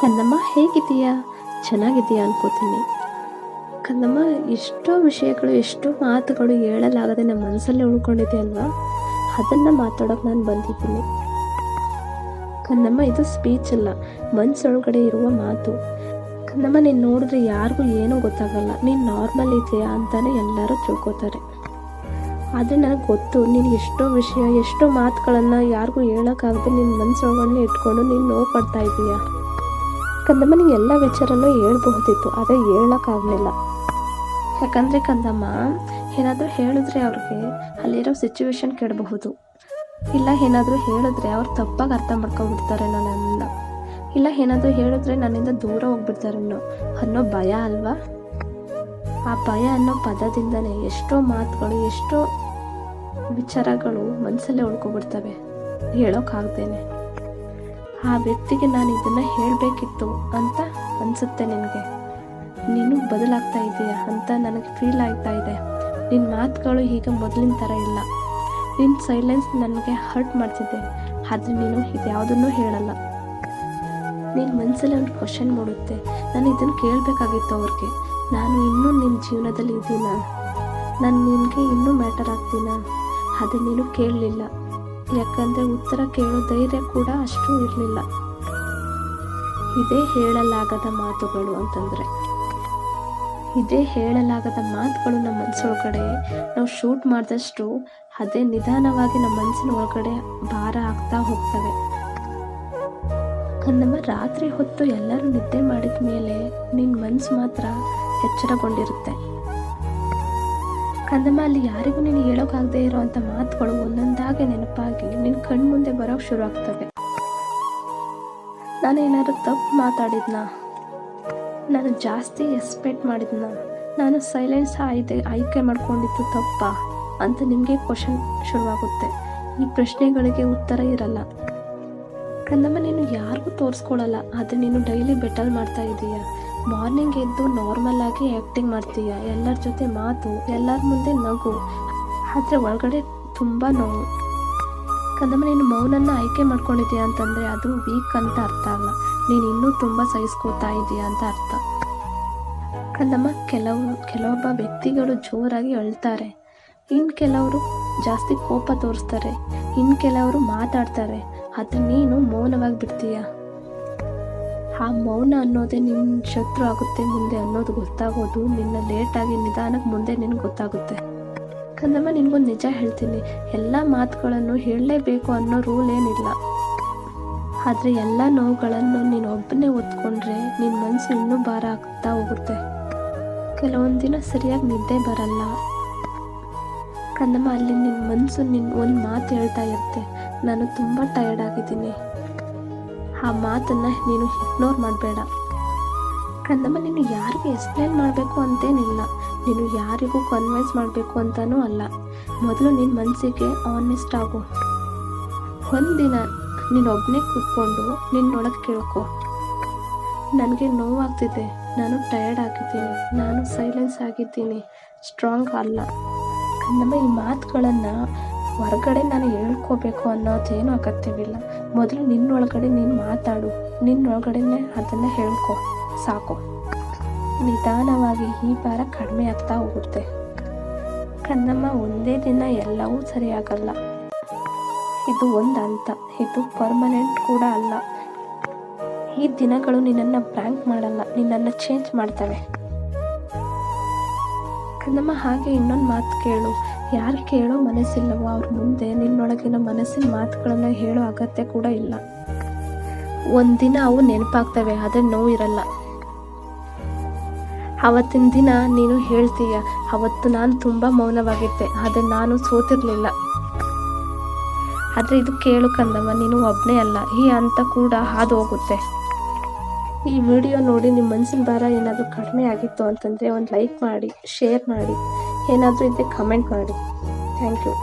ಕಂದಮ್ಮ ಹೇಗಿದೆಯಾ ಚೆನ್ನಾಗಿದೆಯಾ ಅನ್ಕೋತೀನಿ. ಕನ್ನಮ್ಮ, ಎಷ್ಟೋ ವಿಷಯಗಳು, ಎಷ್ಟೋ ಮಾತುಗಳು ಹೇಳಲಾಗದೆ ನಮ್ಮ ಮನಸ್ಸಲ್ಲೇ ಉಳ್ಕೊಂಡಿದೆ ಅಲ್ವಾ? ಅದನ್ನು ಮಾತಾಡೋಕೆ ನಾನು ಬಂದಿದ್ದೀನಿ. ಕನ್ನಮ್ಮ, ಇದು ಸ್ಪೀಚ್ ಅಲ್ಲ. ಮನಸ್ಸೊಳಗಡೆ ಇರುವ ಮಾತು. ಕನ್ನಮ್ಮ, ನೀನು ನೋಡಿದ್ರೆ ಯಾರಿಗೂ ಏನೂ ಗೊತ್ತಾಗಲ್ಲ. ನೀನು ನಾರ್ಮಲ್ ಇದೆಯಾ ಅಂತಲೇ ಎಲ್ಲರೂ ತಿಳ್ಕೊತಾರೆ. ಆದರೆ ನನಗೆ ಗೊತ್ತು, ನೀನು ಎಷ್ಟೋ ವಿಷಯ, ಎಷ್ಟೋ ಮಾತುಗಳನ್ನು ಯಾರಿಗೂ ಹೇಳೋಕ್ಕಾಗದೆ ನಿನ್ನ ಮನಸ್ಸೊಳಗಡೆ ಇಟ್ಕೊಂಡು ನೀನು ನೋವು ಪಡ್ತಾ ಇದೀಯ? ಕಂದಮ್ಮ ನೀನು ಎಲ್ಲ ವಿಚಾರನೂ ಹೇಳ್ಬಹುದಿತ್ತು, ಆದರೆ ಹೇಳೋಕ್ಕಾಗಲಿಲ್ಲ. ಯಾಕಂದರೆ ಕಂದಮ್ಮ, ಏನಾದರೂ ಹೇಳಿದ್ರೆ ಅವ್ರಿಗೆ ಅಲ್ಲಿರೋ ಸಿಚುವೇಶನ್ ಕೆಡಬಹುದು. ಇಲ್ಲ ಏನಾದರೂ ಹೇಳಿದ್ರೆ ಅವ್ರು ತಪ್ಪಾಗಿ ಅರ್ಥ ಮಾಡ್ಕೊಂಡ್ಬಿಡ್ತಾರೆ ನನ್ನನ್ನು ಇಲ್ಲ ಏನಾದರೂ ಹೇಳಿದ್ರೆ ನನ್ನಿಂದ ದೂರ ಹೋಗ್ಬಿಡ್ತಾರೇನೋ ಅನ್ನೋ ಭಯ ಅಲ್ವಾ? ಆ ಭಯ ಅನ್ನೋ ಪದದಿಂದನೇ ಎಷ್ಟೋ ಮಾತುಗಳು, ಎಷ್ಟೋ ವಿಚಾರಗಳು ಮನಸ್ಸಲ್ಲೇ ಉಳ್ಕೊಬಿಡ್ತವೆ. ಹೇಳೋಕ್ಕಾಗ್ದೇನೆ. ಆ ವ್ಯಕ್ತಿಗೆ ನಾನು ಇದನ್ನು ಹೇಳಬೇಕಿತ್ತು ಅಂತ ಅನಿಸುತ್ತೆ ನಿನಗೆ. ನೀನು ಬದಲಾಗ್ತಾ ಇದೀಯ ಅಂತ ನನಗೆ ಫೀಲ್ ಆಗ್ತಾ ಇದೆ. ನಿನ್ನ ಮಾತುಗಳು ಈಗ ಮೊದಲಿನ ಥರ ಇಲ್ಲ. ನಿನ್ನ ಸೈಲೆನ್ಸ್ ನನಗೆ ಹರ್ಟ್ ಮಾಡ್ತಿದೆ. ಆದರೆ ನೀನು ಇದ್ಯಾವುದನ್ನೂ ಹೇಳಲ್ಲ. ನಿನ್ನ ಮನಸ್ಸಲ್ಲಿ ಒಂದು ಕ್ವಶನ್ ಮೂಡುತ್ತೆ. ನಾನು ಇದನ್ನು ಕೇಳಬೇಕಾಗಿತ್ತು ಅವ್ರಿಗೆ. ನಾನು ಇನ್ನೂ ನಿನ್ನ ಜೀವನದಲ್ಲಿ ಇದ್ದೀನ ನಾನು ನಿನಗೆ ಇನ್ನೂ ಮ್ಯಾಟರ್ ಆಗ್ತೀನ? ಅದು ನೀನು ಕೇಳಲಿಲ್ಲ. ಯಾಕಂದರೆ ಉತ್ತರ ಕೇಳೋ ಧೈರ್ಯ ಕೂಡ ಅಷ್ಟು ಇರಲಿಲ್ಲ. ಇದೇ ಹೇಳಲಾಗದ ಮಾತುಗಳು ಅಂತಂದರೆ. ಇದೇ ಹೇಳಲಾಗದ ಮಾತುಗಳು ನಮ್ಮ ಮನಸ್ಸೊಳಗಡೆ ನಾವು ಶೂಟ್ ಮಾಡಿದಷ್ಟು ಅದೇ ನಿಧಾನವಾಗಿ ನಮ್ಮ ಮನಸ್ಸಿನ ಒಳಗಡೆ ಭಾರ ಆಗ್ತಾ ಹೋಗ್ತವೆ. ನಮ್ಮ ರಾತ್ರಿ ಹೊತ್ತು ಎಲ್ಲರೂ ನಿದ್ದೆ ಮಾಡಿದ ಮೇಲೆ ನಿನ್ನ ಮನಸ್ಸು ಮಾತ್ರ ಎಚ್ಚರಗೊಂಡಿರುತ್ತೆ. ಕಂದಮ್ಮ, ಅಲ್ಲಿ ಯಾರಿಗೂ ನೀನು ಹೇಳೋಕ್ಕಾಗದೇ ಇರೋವಂಥ ಮಾತುಗಳು ಒಂದೊಂದಾಗಿ ನೆನಪಾಗಿ ನಿನ್ನ ಕಣ್ಮುಂದೆ ಬರೋಕ್ಕೆ ಶುರು ಆಗ್ತವೆ? ನಾನೇನಾದ್ರು ತಪ್ಪು ಮಾತಾಡಿದ್ನಾ? ನಾನು ಜಾಸ್ತಿ ಎಕ್ಸ್ಪೆಕ್ಟ್ ಮಾಡಿದ್ನ? ನಾನು ಸೈಲೆನ್ಸ್ ಆಯ್ದೆ ಆಯ್ಕೆ ಮಾಡ್ಕೊಂಡಿದ್ದು ತಪ್ಪ? ಅಂತ ನಿಮಗೆ ಕ್ವಶನ್ ಶುರುವಾಗುತ್ತೆ. ಈ ಪ್ರಶ್ನೆಗಳಿಗೆ ಉತ್ತರ ಇರಲ್ಲ. ಕಂದಮ್ಮ ನೀನು ಯಾರಿಗೂ ತೋರಿಸ್ಕೊಳಲ್ಲ, ಆದರೆ ನೀನು ಡೈಲಿ ಬೆಟಲ್ ಮಾಡ್ತಾ ಇದೀಯ? ಮಾರ್ನಿಂಗ್ ಎದ್ದು ನಾರ್ಮಲ್ ಆಗಿ ಆ್ಯಕ್ಟಿಂಗ್ ಮಾಡ್ತೀಯ? ಎಲ್ಲರ ಜೊತೆ ಮಾತು, ಎಲ್ಲರ ಮುಂದೆ ನಗು. ಆದರೆ ಒಳಗಡೆ ತುಂಬ ನೋವು. ಕಂದಮ್ಮ ನೀನು ಮೌನನ್ನು ಆಯ್ಕೆ ಮಾಡ್ಕೊಂಡಿದ್ಯಾ ಅಂತಂದರೆ ಅದು ವೀಕ್ ಅಂತ ಅರ್ಥ ಅಲ್ಲ. ನೀನು ಇನ್ನೂ ತುಂಬ ಸಹಿಸ್ಕೋತಾ ಇದೀಯ ಅಂತ ಅರ್ಥ. ಕದಮ್ಮ ಕೆಲವು, ಕೆಲವೊಬ್ಬ ವ್ಯಕ್ತಿಗಳು ಜೋರಾಗಿ ಅಳ್ತಾರೆ ಇನ್ನು ಕೆಲವರು ಜಾಸ್ತಿ ಕೋಪ ತೋರಿಸ್ತಾರೆ. ಇನ್ನು ಕೆಲವರು ಮಾತಾಡ್ತಾರೆ. ಆದರೆ ನೀನು ಮೌನವಾಗಿ ಬಿಡ್ತೀಯ? ಆ ಮೌನ ಅನ್ನೋದೇ ನಿನ್ನ ಶತ್ರು ಆಗುತ್ತೆ ಮುಂದೆ ಅನ್ನೋದು ಗೊತ್ತಾಗೋದು. ನಿನ್ನ ಲೇಟಾಗಿ ನಿಧಾನಕ್ಕೆ ಮುಂದೆ ನಿನ್ಗೆ ಗೊತ್ತಾಗುತ್ತೆ. ಕಂದಮ್ಮ ನಿನ್ಗೊಂದು ನಿಜ ಹೇಳ್ತೀನಿ, ಎಲ್ಲ ಮಾತುಗಳನ್ನು ಹೇಳಲೇಬೇಕು ಅನ್ನೋ ರೂಲ್ ಏನಿಲ್ಲ. ಆದರೆ ಎಲ್ಲ ನೋವುಗಳನ್ನು ನೀನು ಒಬ್ಬನೇ ಒತ್ಕೊಂಡ್ರೆ ನಿನ್ನ ಮನಸ್ಸು ಇನ್ನೂ ಭಾರ ಆಗ್ತಾ ಹೋಗುತ್ತೆ. ಕೆಲವೊಂದು ದಿನ ಸರಿಯಾಗಿ ನಿದ್ದೆ ಬರಲ್ಲ. ಕಂದಮ್ಮ ಅಲ್ಲಿ ನಿನ್ನ ಮನಸ್ಸು ನಿನ್ನ ಒಂದು ಮಾತು ಹೇಳ್ತಾ ಇರುತ್ತೆ. ನಾನು ತುಂಬ ಟಯರ್ಡ್ ಆಗಿದ್ದೀನಿ. ಆ ಮಾತನ್ನು ನೀನು ಇಗ್ನೋರ್ ಮಾಡಬೇಡ. ಕಂದಮ್ಮ ನೀನು ಯಾರಿಗೂ ಎಕ್ಸ್ಪ್ಲೇನ್ ಮಾಡಬೇಕು ಅಂತೇನಿಲ್ಲ. ನೀನು ಯಾರಿಗೂ ಕನ್ವಿನ್ಸ್ ಮಾಡಬೇಕು ಅಂತಲೂ ಅಲ್ಲ. ಮೊದಲು ನಿನ್ನ ಮನಸ್ಸಿಗೆ ಆನೆಸ್ಟ್ ಆಗು. ಒಂದಿನ ನೀನೊಬ್ಬನೇ ಕೂತ್ಕೊಂಡು ನಿನ್ನೊಳಗೆ ಕೇಳ್ಕೊ. ನನಗೆ ನೋವಾಗ್ತಿದೆ. ನಾನು ಟಯರ್ಡ್ ಆಗಿದ್ದೀನಿ. ನಾನು ಸೈಲೆನ್ಸ್ ಆಗಿದ್ದೀನಿ. ಸ್ಟ್ರಾಂಗ್ ಅಲ್ಲ. ನಮ್ಮ ಈ ಮಾತುಗಳನ್ನು ಹೊರಗಡೆ ನಾನು ಹೇಳ್ಕೋಬೇಕು ಅನ್ನೋದೇನು ಅಗತ್ಯವಿಲ್ಲ. ಮೊದಲು ನಿನ್ನೊಳಗಡೆ ನೀನು ಮಾತಾಡು. ನಿನ್ನೊಳಗಡೆನೆ ಅದನ್ನು ಹೇಳ್ಕೊ. ಸಾಕು. ನಿಧಾನವಾಗಿ ಈ ಭಾರ ಕಡಿಮೆ ಆಗ್ತಾ ಹೋಗುತ್ತೆ. ಕನ್ನಮ್ಮ ಒಂದೇ ದಿನ ಎಲ್ಲವೂ ಸರಿಯಾಗಲ್ಲ. ಇದು ಒಂದು ಹಂತ, ಇದು ಪರ್ಮನೆಂಟ್ ಕೂಡ ಅಲ್ಲ. ಈ ದಿನಗಳು ನಿನ್ನನ್ನು ಬ್ರ್ಯಾಂಕ್ ಮಾಡಲ್ಲ, ನಿನ್ನನ್ನು ಚೇಂಜ್ ಮಾಡ್ತವೆ. ಕನ್ನಮ್ಮ ಹಾಗೆ ಇನ್ನೊಂದು ಮಾತು ಕೇಳು. ಯಾರು ಕೇಳೋ ಮನಸ್ಸಿಲ್ಲವೋ ಅವ್ರ ಮುಂದೆ, ನಿನ್ನೊಳಗಿನ ಮನಸ್ಸಿನ ಮಾತುಗಳನ್ನು ಹೇಳೋ ಅಗತ್ಯ ಕೂಡ ಇಲ್ಲ. ಒಂದಿನ ಅವು ನೆನಪಾಗ್ತವೆ, ಆದರೆ ನೋವು ಇರಲ್ಲ ಅವತ್ತಿನ ದಿನ ನೀನು ಹೇಳ್ತೀಯ, ಅವತ್ತು ನಾನು ತುಂಬ ಮೌನವಾಗಿದ್ದೆ, ಆದರೆ ನಾನು ಸೋತಿರಲಿಲ್ಲ. ಆದರೆ ಇದು ಕೇಳು ಕಂದಮ್ಮ, ನೀನು ಒಬ್ಬನೇ ಅಲ್ಲ, ಈ ಅಂತ ಕೂಡ ಹಾದು ಹೋಗುತ್ತೆ ಈ ವಿಡಿಯೋ ನೋಡಿ ನಿಮ್ಮ ಮನಸ್ಸಿನ ಭಾರ ಏನಾದರೂ ಕಡಿಮೆ ಆಗಿತ್ತು ಅಂತಂದರೆ ಒಂದು ಲೈಕ್ ಮಾಡಿ ಶೇರ್ ಮಾಡಿ, ಏನಾದರೂ ಇದ್ದರೆ ಕಮೆಂಟ್ ಮಾಡಿ. Thank you